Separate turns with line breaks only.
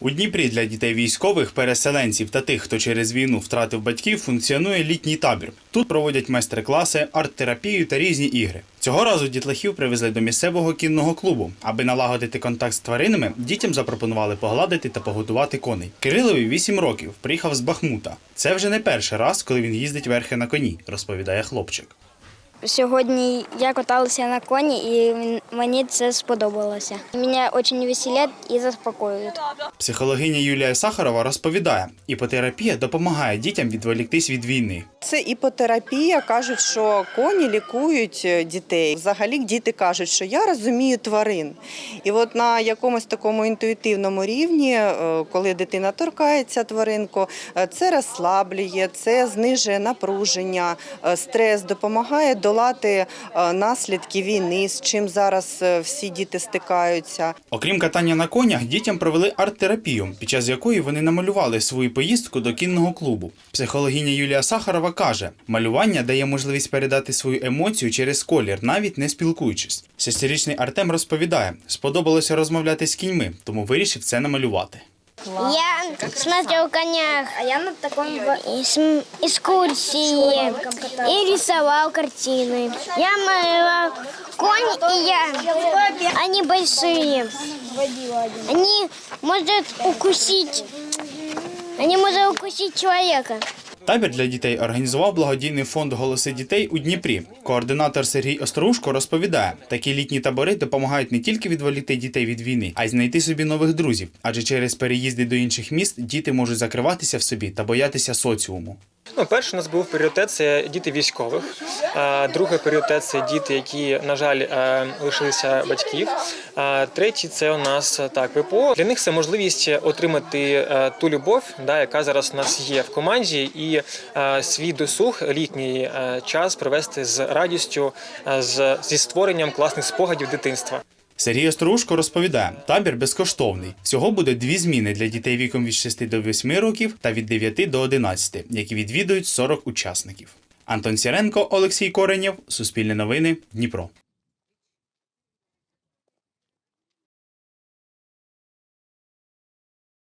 У Дніпрі для дітей військових, переселенців та тих, хто через війну втратив батьків, функціонує літній табір. Тут проводять майстер-класи, арт-терапію та різні ігри. Цього разу дітлахів привезли до місцевого кінного клубу. Аби налагодити контакт з тваринами, дітям запропонували погладити та погодувати коней. Кирилові 8 років, приїхав з Бахмута. Це вже не перший раз, коли він їздить верхи на коні, розповідає хлопчик.
Сьогодні я каталася на коні і мені це сподобалося. Мене дуже веселять і заспокоюють.
Психологиня Юлія Сахарова розповідає, іпотерапія допомагає дітям відволіктись від війни.
Це іпотерапія. Кажуть, що коні лікують е, дітей. Взагалі діти кажуть, що я розумію тварин. І от на якомусь такому інтуїтивному рівні, е, коли дитина торкається тваринку, е, це розслаблює, це знижує напруження, стрес, допомагає долати е, наслідки війни, з чим зараз е, всі діти стикаються.
Окрім катання на конях, дітям провели арт-терапію, під час якої вони намалювали свою поїздку до кінного клубу. Психологиня Юлія Сахарова каже, малювання дає можливість передати свою емоцію через колір, навіть не спілкуючись. Шестирічний Артем розповідає, сподобалося розмовляти з кіньми, тому вирішив це намалювати.
Я смотрел конях, а я на таком экскурсии и рисовал картины. Я малевал конь и я. Они большие. Они могут укусить. Они могут укусить человека.
Табір для дітей організував благодійний фонд Голоси дітей у Дніпрі. Координатор Сергій Острушко розповідає, такі літні табори допомагають не тільки відволікти дітей від війни, а й знайти собі нових друзів. Адже через переїзди до інших міст діти можуть закриватися в собі та боятися соціуму.
Ну, перший у нас був пріоритет це діти військових. А, Другий пріоритет це діти, які, на жаль, е, лишилися батьків. А третій це у нас е, так ВПО. Для них це можливість отримати е, ту любов, да, яка зараз у нас є в команді, і е, свій досуг літній е, час провести з радістю, е, з зі створенням класних спогадів дитинства.
Сергій Острушко розповідає, табір безкоштовний. Всього буде дві зміни для дітей віком від 6 до 8 років та від 9 до 11, які відвідують 40 учасників. Антон Сіренко, Олексій Коренєв, Суспільне новини, Дніпро.